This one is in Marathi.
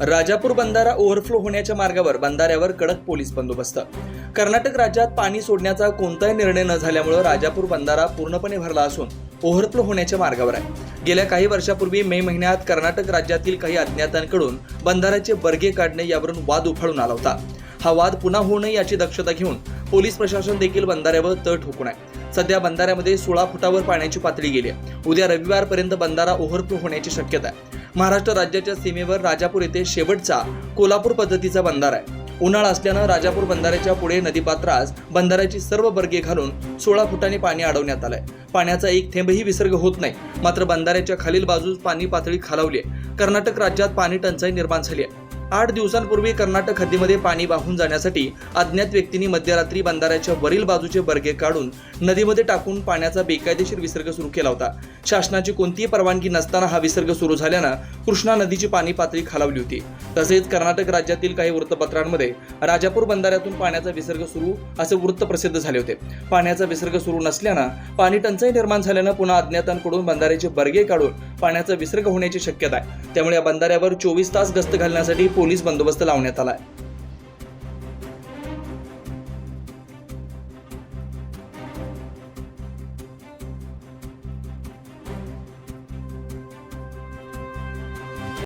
राजापूर बंधारा ओव्हरफ्लो होण्याच्या मार्गावर बंधाऱ्यावर कडक पोलीस बंदोबस्त. कर्नाटक राज्यात पाणी सोडण्याचा कोणताही निर्णय न झाल्यामुळे राजापूर बंधारा पूर्णपणे भरला असून ओव्हरफ्लो होण्याच्या मार्गावर आहे. गेल्या काही वर्षापूर्वी मे महिन्यात कर्नाटक राज्यातील काही अज्ञातांकडून बंधाऱ्याचे बर्गे काढणे यावरून वाद उफाळून आला होता. हा वाद पुन्हा होऊ नये याची दक्षता घेऊन पोलीस प्रशासन देखील बंधाऱ्यावर तळ ठोकून आहे. सध्या बंधाऱ्यामध्ये सोळा फुटावर पाण्याची पातळी गेली आहे. उद्या रविवारपर्यंत बंधारा ओव्हरफ्लो होण्याची शक्यता आहे. महाराष्ट्र राज्याच्या सीमेवर राजापूर येथे शेवटचा कोल्हापूर पद्धतीचा बंधारा आहे. उन्हाळा असल्यानं राजापूर बंधाऱ्याच्या पुढे नदीपात्रास बंधाऱ्याची सर्व बर्गे घालून सोळा फुटांनी पाणी अडवण्यात आलंय. पाण्याचा एक थेंबही विसर्ग होत नाही. मात्र बंधाऱ्याच्या खालील बाजूस पाणी पातळी खालावली आहे. कर्नाटक राज्यात पाणी टंचाई निर्माण झाली आहे. आठ दिवसांपूर्वी कर्नाटक हद्दीमध्ये पाणी वाहून जाण्यासाठी अज्ञात व्यक्तींनी मध्यरात्री बंधाऱ्याच्या वरील बाजूचे बर्गे काढून नदीमध्ये टाकून पाण्याचा बेकायदेशीर विसर्ग सुरू केला होता. शासनाची कोणतीही परवानगी नसताना हा विसर्ग सुरू झाल्यानं कृष्णा नदीची पाणी पातळी खालावली होती. तसेच कर्नाटक राज्यातील काही वृत्तपत्रांमध्ये राजापूर बंधाऱ्यातून पाण्याचा विसर्ग सुरू असे वृत्त प्रसिद्ध झाले होते. पाण्याचा विसर्ग सुरू नसल्यानं पाणी टंचाई निर्माण झाल्यानं पुन्हा अज्ञातांकडून बंधाऱ्याचे बर्गे काढून पाण्याचा विसर्ग होण्याची शक्यता आहे. त्यामुळे या बंधाऱ्यावर चोवीस तास गस्त घालण्यासाठी पोलीस बंदोबस्त लावण्यात आला आहे.